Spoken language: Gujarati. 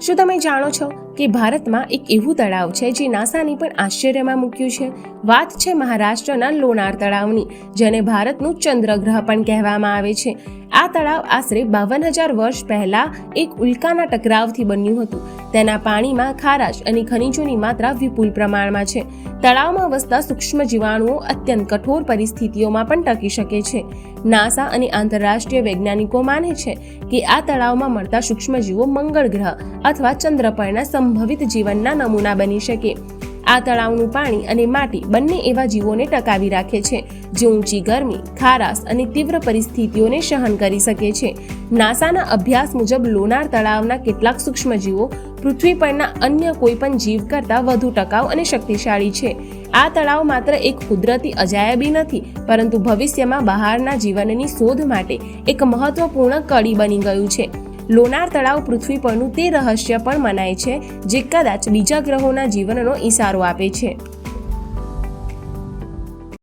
શું તમે જાણો છો કે ભારતમાં એક એવું તળાવ છે જે નાસાની પણ આશ્ચર્યમાં મૂક્યું છે? વાત છે મહારાષ્ટ્રના લોનાર તળાવની, જેને ભારતનું ચંદ્રગ્રહ પણ કહેવામાં આવે છે. આ તળાવ આશરે બાવન હજાર વર્ષ પહેલા એક ઉલ્કાના ટકરાવથી બન્યું હતું. તેના પાણીમાં ખારાશ અને ખનિજોની માત્રા વિપુલ પ્રમાણમાં છે. તળાવમાં વસતા સૂક્ષ્મ જીવાણુઓ અત્યંત કઠોર પરિસ્થિતિઓમાં પણ ટકી શકે છે. નાસા અને આંતરરાષ્ટ્રીય વૈજ્ઞાનિકો માને છે કે આ તળાવમાં મળતા સૂક્ષ્મજીવો મંગળ ગ્રહ અથવા ચંદ્ર પરના સંભવિત જીવનના નમૂના બની શકે. આ તળાવનું પાણી અને માટી બંને એવા જીવોને ટકાવી રાખે છે, જે ઊંચી ગરમી, ખારાશ અને તીવ્ર પરિસ્થિતિઓને સહન કરી શકે છે. નાસાના અભ્યાસ મુજબ લોનાર તળાવના કેટલાક સૂક્ષ્મજીવો પૃથ્વી પરના અન્ય કોઈ પણ જીવ કરતાં વધુ ટકાઉ અને શક્તિશાળી છે. આ તળાવ માત્ર એક કુદરતી અજાયબી નથી, પરંતુ ભવિષ્યમાં બહારના જીવનની શોધ માટે એક મહત્વપૂર્ણ કડી બની ગયું છે. લોનાર તળાવ પૃથ્વી પરનું તે રહસ્ય પણ મનાય છે, જે કદાચ બીજા ગ્રહોના જીવનનો ઈશારો આપે છે.